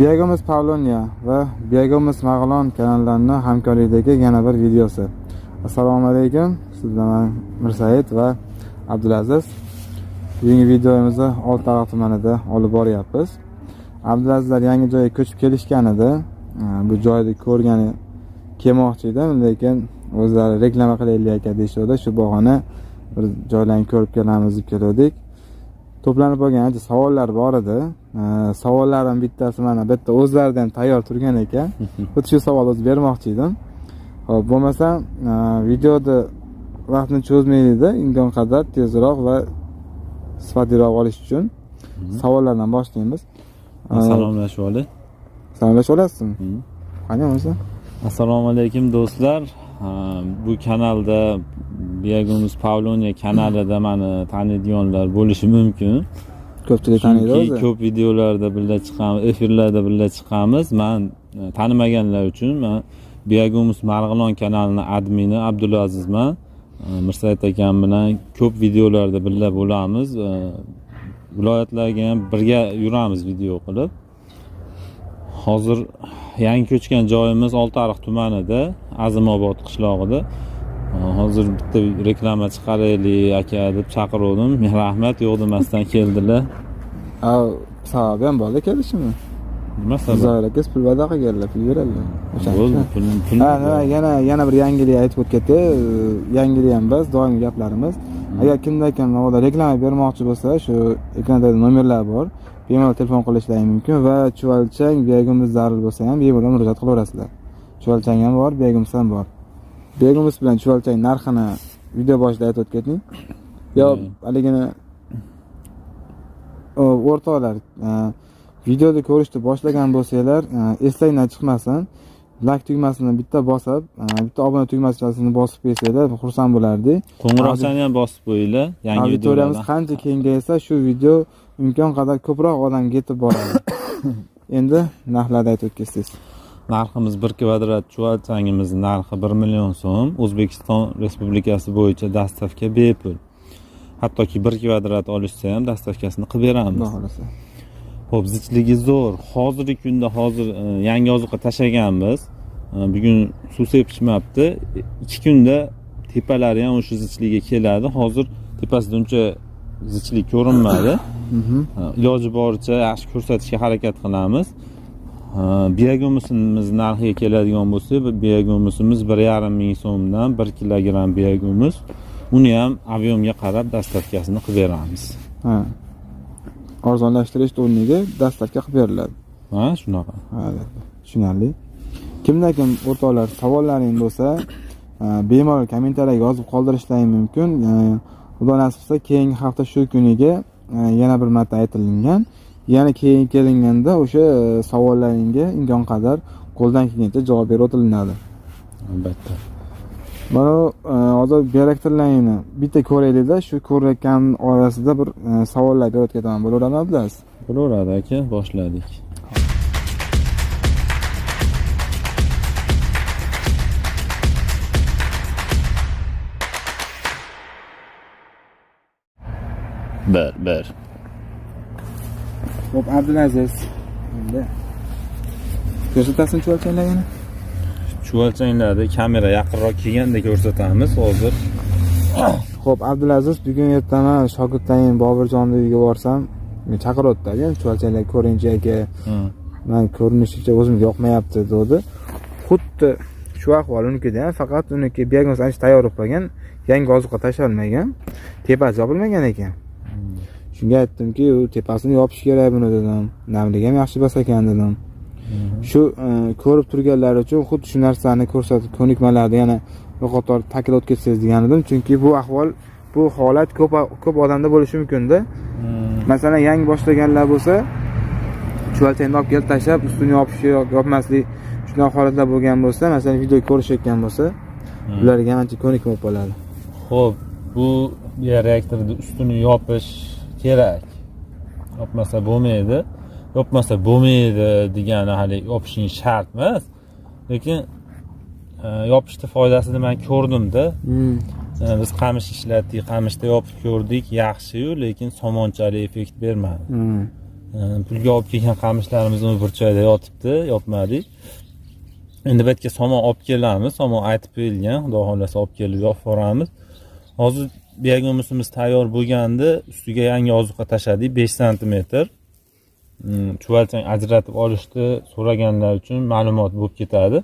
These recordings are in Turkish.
Biyagomuz Pavlonia va Biyagomuz Mag'lon kanallarining hamkorlikdagi yana bir videosi. Assalomu alaykum. Siz bilan Mirsaid va Abdulaziz. Bugungi videomizni Oltiariq tumanida olib boryapmiz. Abdulazizlar yangi joyga ko'chib kelishgan edi. Ee, Bu joyni ko'rgani kelmoqchi edim, lekin o'zlari reklama qilaylik aka deyishdi. Shu bahona bir joylarni ko'rib kelamiz deb keldik. To'planib qolgan ancha savollar bor edi savollardan bittasi mana bu yerda o'zlaridan tayyor turgan ekan. Xuddi shu savol o'zi bermoqchi edim. Ho'p bo'lmasam e, videoni vaqtni cho'zmaylikda imkon qadar tezroq va sifatliroq olish uchun savollardan boshlaymiz. Ee, Salomlashib olay. salomlashib olasizmi? Qani bo'lmasa Assalomu alaykum do'stlar. Ha, Bu kanalda Biyagumuz Pavlonia kanalida meni taniydiganlar bo'lishi mumkin. ko'pchilik taniydi o'zi ko'p videolarda birga chiqamiz, efirlarda birga chiqamiz. Men e, tanimaganlar uchun men Biyagumuz Marg'ilon kanalining admini Abdulazizman. Mirsaid akam bilan ko'p videolarda birga bo'lamiz. Viloyatlarga ham birga yuramiz video qilib. Hozir yangi ko'chgan joyimiz Oltiariq tumanida, Azimobod qishlog'ida. Hozir bitta reklama chiqaraylik aka deb chaqiruvdim. Men rahmat yo'q demasdan keldilar. sababi ham borda kelishimi Nima sabab? zoir aka pul va'da qilganlar pul beradilar Bo'ldi, uchun. pul pul. ha nima yana yana bir yangilik aytib o'tganda yangilik ham emas doimiy gaplarimiz agar kimda kim navoda reklama bermoqchi bo'lsa shu ekranda nomerlar bor bemalol telefon qilishlari mumkin va chuvalchang begimiz zarur bo'lsa ham bemalol murojaat qilaverasizlar chuvalchang ham bor begimiz ham bor begimiz bilan chuvalchang narxini video boshida aytib o'tganding yo haligini o'rtoqlar e, videoni ko'rishni boshlagan bo'lsanglar e, eslangdan chiqmasin like tugmasini bitta bosib e, bitta obuna tugmasini bosib qo'ysanglar xursand bo'lardik. Qo'ng'iroqchani ham bosib qo'yinglar. Yangi auditoriyamiz qancha kengaysa shu video imkon qadar ko'proq odamga yetib boradi. Endi narxlarni aytib o'tkazingiz Narximiz 1 kvadrat chuvalchangimiz narxi 1 million so'm. O'zbekiston Respublikasi bo'yicha dastavka bepul. Hattoki 1 kvadrat olishsa ham dastavkasini qilib beramiz. xohlasa Xo'p, zichligi zo'r. Hozirgi kunda hozir e, yangi ozuqa tashlaganmiz. E, Bugun suv sepishmabdi. 2 kunda tepalari ham o'sha zichligiga keladi. Hozir tepasida uncha zichlik ko'rinmadi. E, Iloji boricha yaxshi ko'rsatishga harakat qilamiz. Biyagumusimiz narxiga keladigan bo'lsak, bu biyagumusimiz 1,5 ming so'mdan 1 kilogramm biyagumus. Uni ham aviomga qarab dastavkasini qilib beramiz. ha arzonlashtirish o'rniga dastavka qilib beriladi Ha, shunaqa. Ha, tushunarli kimda kim o'rtoqlar savollaring bo'lsa bemalol kommentariyaga yozib qoldirishlaring mumkin xudo nasib qilsa keyingi hafta shu kuniga yana bir marta aytilingan yana keyin kelinganda o'sha e, savollaringga imkon qadar qo'ldan kelgancha javob berib o'tilinadi Albatta. mana e, hozir bioreaktorlaringni bitta ko'raylikda shu ko'rayotgan orasida bir e, savollar berib ketaman bo'laveradimi abdulaziz Bo'laveradi aka, boshladik. Bir, bir. Hop Abdulaziz. Endi ko'rsatasin chuvalchanglarni. Chuvalchanglarda kamera yaqinroq kelganda ko'rsatamiz hozir. Hop Abdulaziz bugun ertaman shogirdlaring Bobirjonni uyiga borsam chaqiryapti men chuvalchanglar ko'ringchi aka. Men ko'rinishicha o'zimga yoqmayapti dedi. Xuddi shu ahvol unikida ham faqat uniki diagnoz ancha tayyor bo'lib qolgan. Yangi ozuqa tashlolmagan. Tepasi yopilmagan ekan. Shunga aytdimki, u tepasini yopish kerak buni dedim. Namligi ham yaxshi bas ekan dedim. shu e, ko'rib turganlar uchun xuddi shu narsani ko'rsatib ko'nikmalarni yana qator ta'kidlab o'tkazsangiz degan edim chunki bu ahvol bu holat ko'p ko'p odamda bo'lishi mumkinda masalan yangi boshlaganlar bo'lsa chuvalchangni olib kelib tashlab ustini yopish yopmaslik shunaqa holatlar bo'lgan bo'lsa masalan video ko'rishayotgan bo'lsa ularga ancha ko'nikma bo'lib qoladi. Xo'p, bu reaktorni ustini yopish kerak. Yopmasa bo'lmaydi. Yopmasa bo'lmaydi degani hali yopishing shart emas. Lekin e, yopishni foydasini men ko'rdimda. E, Biz qamish ishlatdik, qamishda yopib ko'rdik, yaxshi-yu, lekin somonchalik effekt bermadi. Hmm. E, pulga olib kelgan qamishlarimiz uni joyda yotibdi yopmadik endi bu yerga somon olib kelamiz somon aytib qo'yilgan xudo xohlasa olib kelib yopib yuboramiz hozir biagomusimiz tayyor bo'lganda ustiga yangi ozuqa tashladik besh santimetr Mm, chuvalchang ajratib olishni so'raganlar uchun ma'lumot bo'lib ketadi.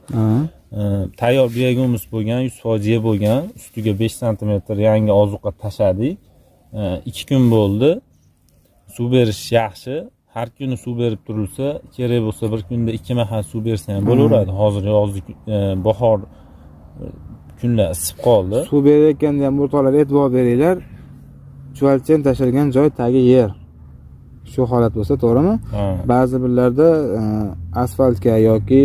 E, tayyor biagomus bo'lgan yuz foiz ye bo'lgan ustiga besh santimetr yangi ozuqa tashladik. E, ikki kun bo'ldi. Suv berish yaxshi. Har kuni suv berib turilsa kerak bo'lsa bir kunda ikki mahal suv bersa ham bo'laveradi. Hozir yozgi e, bahor kunlar isib qoldi suv berayotganda ham o'rtoqlar e'tibor beringlar chuvalchang tashlagan joy tagi yer. Shu holat bo'lsa to'g'rimi ba'zi birlarda e, asfaltga yoki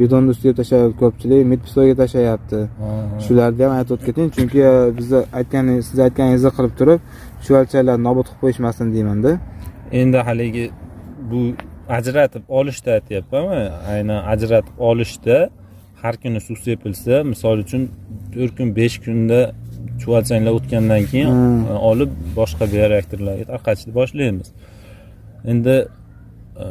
betonni ustiga tashlayapti ko'pchilik mitpistoga tashlayapti Ha, ha. shularni ham aytib keting chunki e, bizni aytganingiz siz aytganingizni qilib turib chuvalchanglar nobud qilib qo'yishmasin deymanda endi haligi bu ajratib olishda aytyapman aynan ajratib olishda har kuni suv sepilsa misol uchun to'rt kun besh kunda chuvalchanglar o'tgandan keyin Hmm. e, olib boshqa bioreaktorlarga tarqatishni boshlaymiz endi e,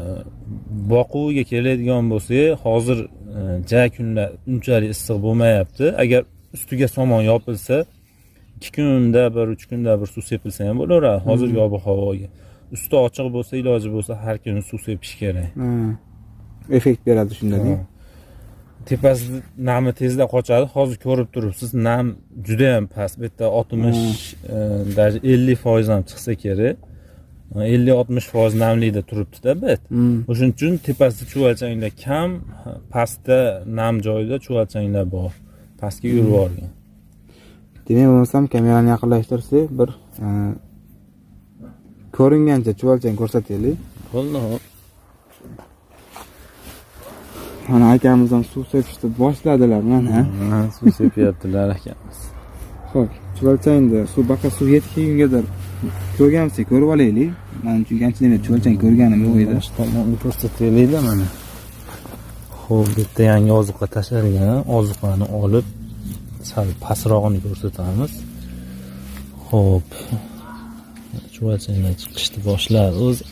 boquviga keladigan bo'lsak hozir e, ja kunlar unchalik issiq bo'lmayapti agar ustiga somon yopilsa ikki kunda bir uch kunda bir suv sepilsa ham bo'laveradi hozirgi ob havoga usti ochiq bo'lsa iloji bo'lsa har kuni suv sepish kerak Ha. effekt beradi shunda Ha tepasi nami tezda qochadi hozir ko'rib turibsiz nam juda yam past bu yerda oltmish e, даже ellik foiz ham chiqsa kerak ellik oltmish foiz namlikda turibdida bu yer Hmm. o'shaning uchun tepasida chuvalchanglar kam pastda nam joyda chuvalchanglar bor pastga yurib yuborgan demak bo'lmasam kamerani yaqinlashtirsak bir e, ko'ringancha chuvalchang ko'rsataylik bo'ldi hop. mana akamiz ham suv sepishni boshladilar mana suv sepyaptilar akamiz ho'p chuvalchangni suv baqa suv yetib kelgungadir ko'rganmisak ko'rib olaylik man chunki ancha demak chuvalchang ko'rganim yo'q edi tomonni ko'rsataylikda mana bu yerda yangi ozuqa tashlangan ozuqani olib sal pastrog'ini ko'rsatamiz ho'p. Chuvalchanglar chiqishni boshladi o'zi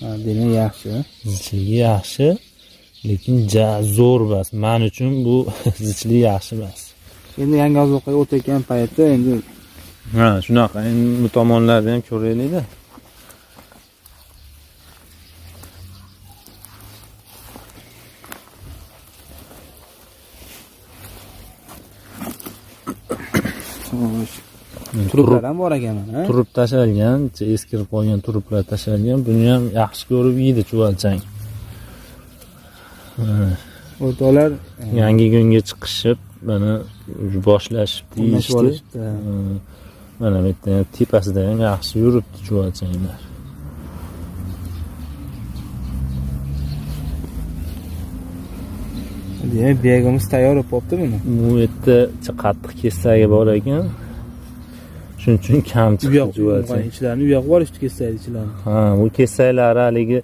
ha demak yaxshi zichligi yaxshi lekin ja zo'r emas man uchun bu zichligi yaxshi emas endi yangi ozuqaga o'tayotgan paytda endi ha shunaqa. Endi bu tomonlarni ham ko'raylikda. Xo'sh turib truplar ham bor ekan mana turib tashalgan eskirib qolgan turiblar tashalgan buni ham yaxshi ko'rib yeydi chuvalchang o'rtoqlar yangi kunga chiqishib mana olishibdi Hmm. mana bu yerda ham tepasida ham yaxshi yuribdi chuvalchanglar demak biyagimiz tayyor bo'lib qolibdi buni bu yerda qattiq kessagi bor ekan shuning uchun kam chiqdi ichlarini u yoqqa yuborishdi kessaydi ichilarini ha bu kesaklari haligi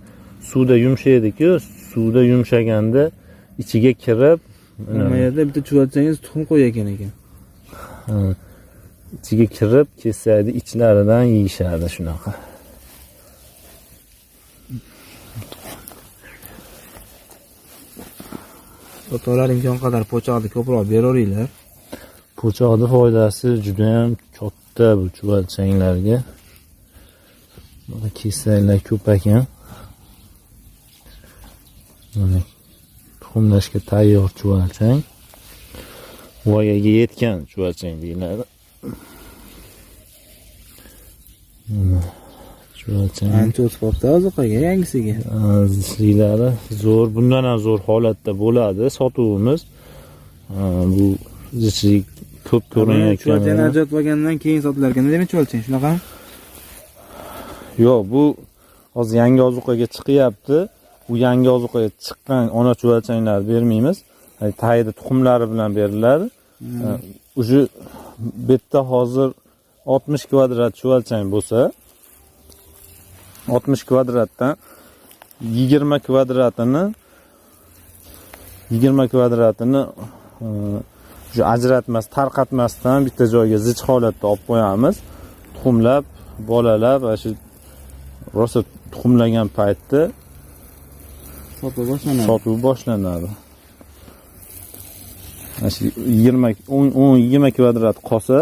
suvda yumshaydiku suvda yumshaganda ichiga kirib mana yerda bitta chuvalchangiz tuxum qo'ygan ekan ichiga kirib kesakni ichlaridan yeyishadi shunaqa o'rtoqlar imkon qadar po'choqni ko'proq beraveringlar po'choqni foydasi judayam katta bu chuvalchanglarga mana kesaklar ko'p ekan. Mana tuxumlashga tayyor chuvalchang voyaga yetgan chuvalchang deyiladi. Chuvalchang ancha o'tib qolibdi ozuqaga yangisiga? Zichlilari zo'r bundan ham zo'r holatda bo'ladi sotuvimiz. Bu zichlik ko'p chuvalchangni ko'rinayotgan ajratib olgandan keyin sotilar ekan demak chuvalchang shunaqami yo'q bu hozir yangi ozuqaga chiqyapti bu yangi ozuqaga chiqqan ona chuvalchanglarni bermaymiz Hay, tagida tuxumlari bilan beriladi Ha, уже bu yerda hozir oltmish kvadrat chuvalchang bo'lsa oltmish kvadratdan yigirma kvadratini yigirma kvadratini e, shu ajratmas tarqatmasdan bitta joyga zich holatda olib qo'yamiz. Tuxumlab bolalab ana shu rosa tuxumlagan paytda Sotuv boshlanadi. sotuv boshlanadi. Mana shu yigirma o'n o'n yigirma kvadrat qolsa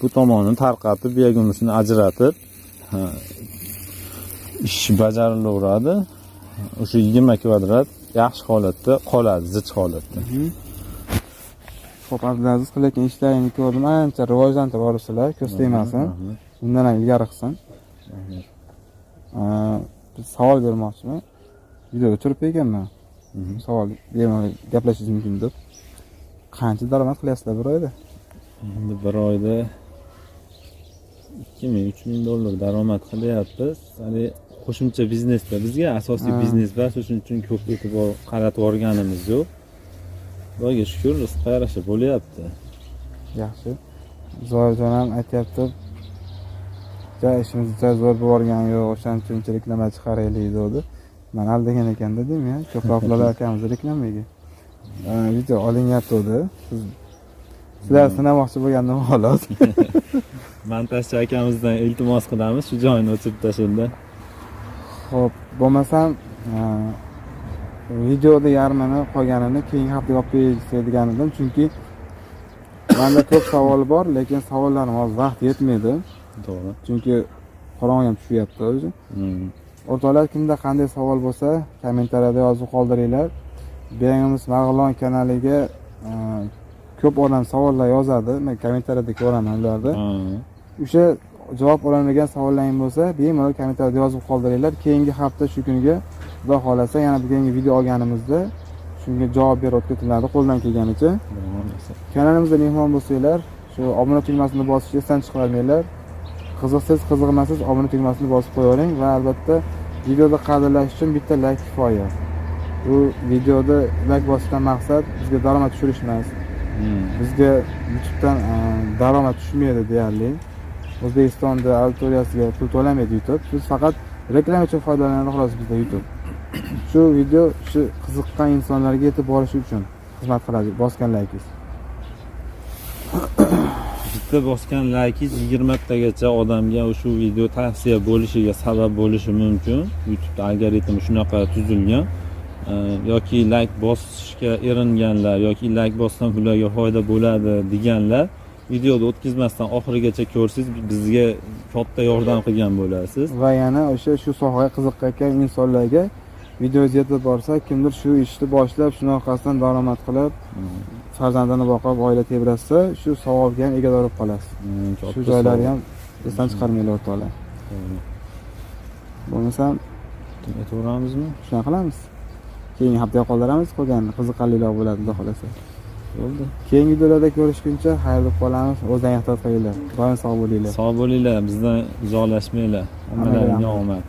bu tomonini tarqatib buyoqisini ajratib ish bajarilaveradi o'sha yigirma kvadrat yaxshi holatda qoladi zich holatda Xo'p, Abdulaziz qilayotgan ishlaringni ko'rdim. Ancha rivojlantirib boryapsizlar, ko'z tegmasin. Undan ham ilgari qilsin. Savol bermoqchiman. Videoga tushirib ekanman. Savol bemalol gaplashish mumkin deb. Qancha daromad qilyapsizlar bir oyda? endi bir oyda ikki ming uch ming dollar daromad qilyapmiz hali qo'shimcha biznesda bizga asosiy biznes bor shuning uchun ko'p e'tibor qaratib yuborganimiz yo'q shukur rizqqa yarasha bo'lyapti Yaxshi. Zoirjon ham aytyapti. Ja ishimiz juda zo'r bo'lib borgan yo'q, o'shaning uchun reklama chiqaraylik dedi. Men aldagan ekan dedim ya, ko'proq ular akamizni reklamaga. Video olinyapti dedi. Siz sizlar sinamoqchi bo'lgandim xolos. montajchi akamizdan iltimos qilamiz shu joyini o'chirib tashlangda Xo'p, bo'lmasam videoda yarmini qolganini keyingi haftaga olib degan edim, chunki menda ko'p savol bor, lekin savollarim hozir vaqt yetmaydi. to'g'ri Chunki qorong'i ham tushyapti o'zi. Hmm. O'rtoqlar kimda qanday savol bo'lsa, kommentariyada yozib qoldiringlar. Beyangimiz Marg'ilon kanaliga e, ko'p odam savollar yozadi. Men kommentariyada ko'raman ularni. Ha. O'sha javob ololmagan savollaring bo'lsa, bemalol kommentariyada yozib qoldiringlar. Keyingi hafta shu kuniga Xudo xolasa yana bugungi video olganimizda shunga javob berib o'tkatiladi qo'ldan kelganicha. Kanalimizda mehmon bo'lsanglar, shu obuna tugmasini bosishni esdan chiqarmanglar. Qiziqsiz, qiziqmasiz obuna tugmasini bosib qo'yavering va albatta videoda qadrlash uchun bitta layk kifoya. Bu videoda layk bosishdan maqsad bizga daromad tushirish emas. Hmm. Bizga YouTube'dan e, daromad tushmaydi deyarli. O'zbekistonda auditoriyasiga pul to'lamaydi YouTube. Biz faqat reklama uchun foydalanadi xolos bizda YouTube. Shu video shu qiziqqan insonlarga yetib borishi uchun xizmat qiladi bosgan laykingiz. bitta bosgan laykingiz yigirmatagacha odamga shu video tavsiya bo'lishiga sabab bo'lishi mumkin youtube algoritmi shunaqa tuzilgan Ee, yoki layk bosishga eringanlar yoki layk bossam ularga foyda bo'ladi deganlar videoni o'tkazmasdan oxirigacha ko'rsangiz bizga katta yordam qilgan bo'lasiz Va yana o'sha shu sohaga qiziqqan insonlarga videoz yetib borsa, kimdir shu ishni boshlab, shuni orqasidan daromad qilib, farzandini boqib, oila tebratsa, shu savobga ham egador bo'lib qolasiz. Shu joylarni ham esdan chiqarmanglar o'rtoqlar. To'g'ri. Bo'lmasam aytaveramizmi shunaqa qilamiz. Keyingi haftaga qoldiramiz, qolgan qiziqarlilar bo'ladi, xudo xolasa. bo'ldi Keyingi videolarda ko'rishguncha xayr deb qolamiz. O'zdan ehtiyot qilinglar. Doim sog' bo'linglar. sog' bo'linglar bizdan uzoqlashmanglar hammalaringga omad